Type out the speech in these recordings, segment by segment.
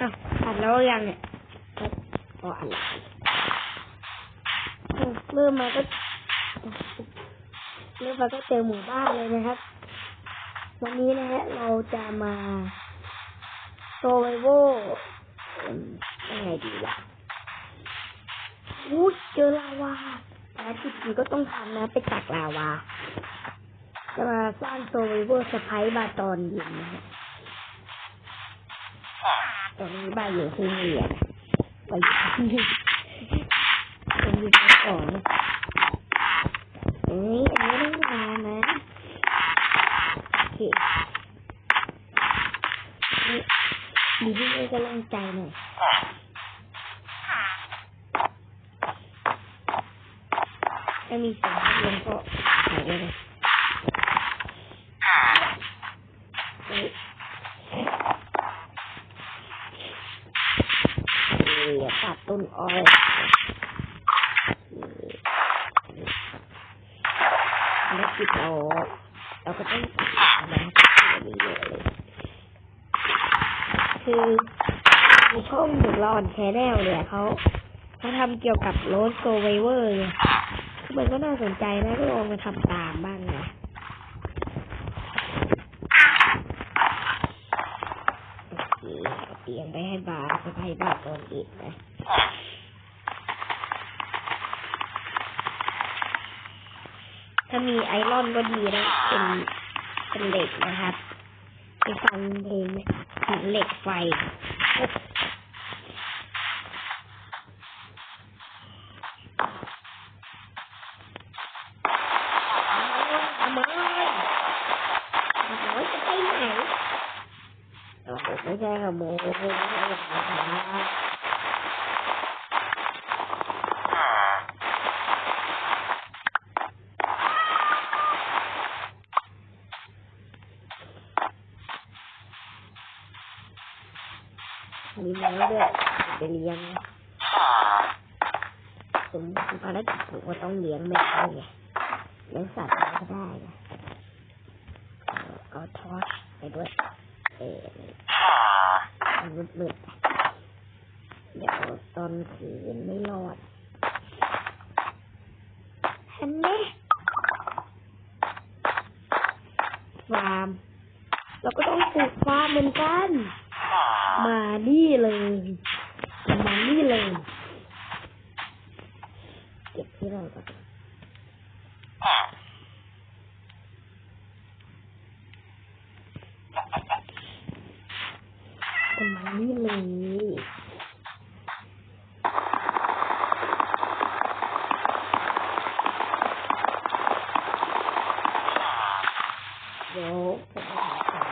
อ้าวอัดแล้วยังเนี่ยก็อะไรอ้วเริ่มมาก็เริ่มมาก็เจอหมู่บ้านเลยนะครับ วันนี้นะฮะเราจะมาโซไวโวยังไงดีล่ะอู้เจอลาวาภารกิจนี้ก็ต้องทำนะไปตักลาวา จะมาสร้างโซไวโวสไปบาตอนเย็นนะฮะ ตอนนี้บ้านอยู่ที่นี่อะไปอยู่ที่นี่ผมอยู่ที่ก่อนเอ้ยอันนี้ต้องมานะโอเคดีที่ได้กำลังใจหน่อยถ้ามีเสียงลมก็หายไปเลย ตัดต้นอ้อยแล้วปิดเราเราก็ต้องตัดนะครับที่นี่เยอะเลยคือในช่องหนึ่งรอนแชนแนลเนี่ยเขาเขาทำเกี่ยวกับโรสโกเวเวอร์ไงคือมันก็น่าสนใจนะก็ลองมาทำตามบ้างนะโอเคเอาเตียงไปให้ บาร์ไปบาร์ตอนอีกนะถ้ามีไอรอนก็ดีนะเป็นเป็นเหล็กนะครับไปฟังเพลงเหล็กไฟ ไม่ใช่ขโมยไม่ใช่ขโมยนะครับมีแมวด้วยไปเลี้ยงผมภารกิจผมก็ต้องเลี้ยงแมวไงเลี้ยงสัตว์ก็ได้นะเอาเอาทอสไปด้วย เออมันมืดๆเดี๋ยวตอนคืนไม่รอดเห็นไหมฟาร์มเราก็ต้องปลูกฟาร์มเหมือนกัน มานี่เลย มานี่เลย เก็บที่เราก็มา นี่เลยเดี๋ยวผมจะหาของ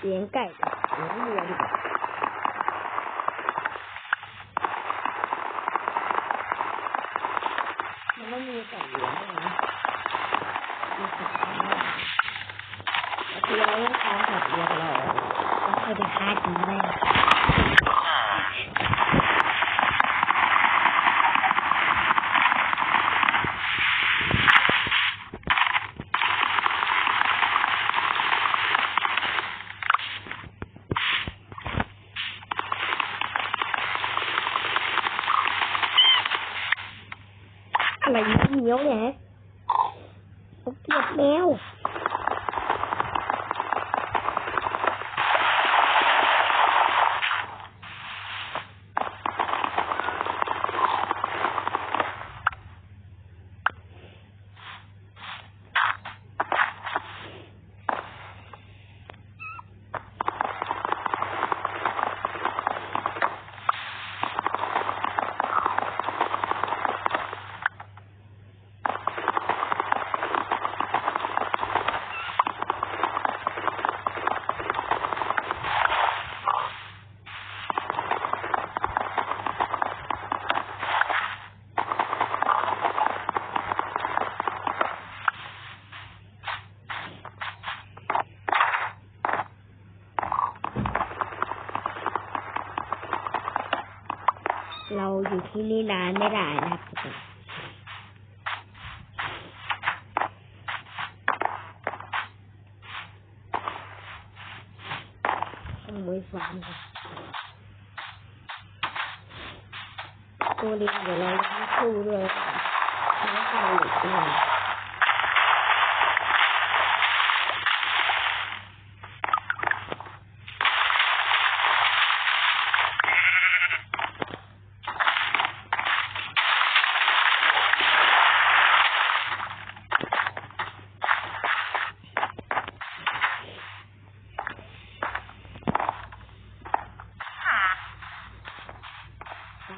เลี้ยงไก่กับเลี้ยงวัวดีกว่ามันต้องมีสัตว์เลี้ยงด้วยนะ มีสัตว์เลี้ยงด้วยบางทีเราต้องค้าสัตว์เลี้ยงเราเราเคยไปค้าจริงได้อะไรเหนียวเนี่ย เขาเกลียดแมว เราอยู่ที่นี่นานไม่ได้นะครับขโม่ฟังค่ะตัวเล็กเดี๋ยวเราสู้ด้วยน้อไม่อีกหน่อย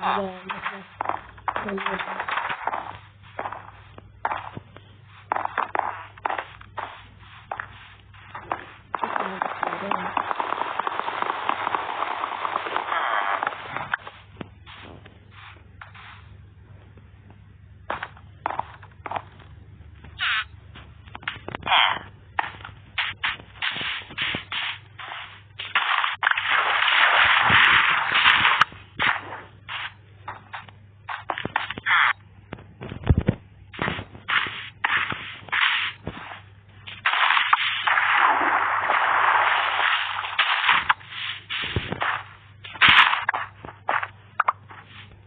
Off.